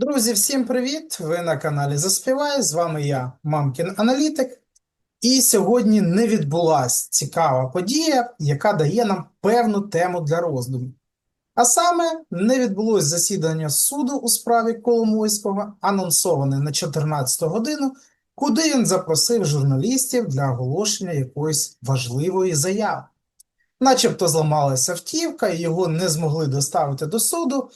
Друзі, всім привіт! Ви на каналі Заспівай. З вами я, Мамкін Аналітик. І сьогодні не відбулась цікава подія, яка дає нам певну тему для роздумів. А саме не відбулось засідання суду у справі Коломойського, анонсоване на 14 годину, куди він запросив журналістів для оголошення якоїсь важливої заяви. Начебто зламалася автівка, його не змогли доставити до суду,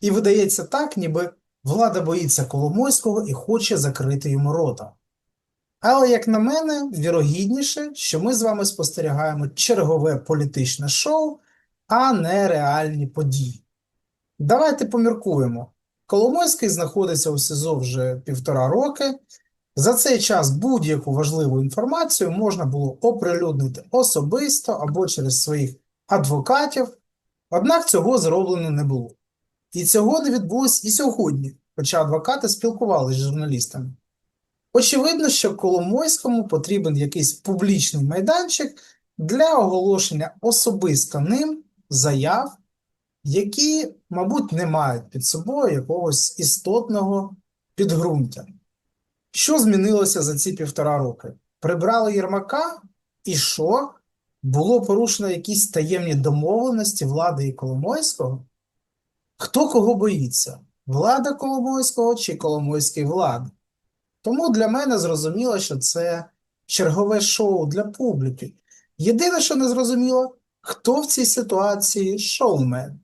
і видається так, ніби влада боїться Коломойського і хоче закрити йому рота. Але, як на мене, вірогідніше, що ми з вами спостерігаємо чергове політичне шоу, а не реальні події. Давайте поміркуємо. Коломойський знаходиться у СІЗО вже півтора роки. За цей час будь-яку важливу інформацію можна було оприлюднити особисто або через своїх адвокатів, однак цього зроблено не було. І цього не відбулось і сьогодні, хоча адвокати спілкувалися з журналістами. Очевидно, що Коломойському потрібен якийсь публічний майданчик для оголошення особисто ним заяв, які, мабуть, не мають під собою якогось істотного підґрунтя. Що змінилося за ці півтора роки? Прибрали Єрмака, і що? Було порушено якісь таємні домовленості влади і Коломойського? Хто кого боїться? Влада Коломойського чи Коломойський влад? Тому для мене зрозуміло, що це чергове шоу для публіки. Єдине, що не зрозуміло, хто в цій ситуації шоумен?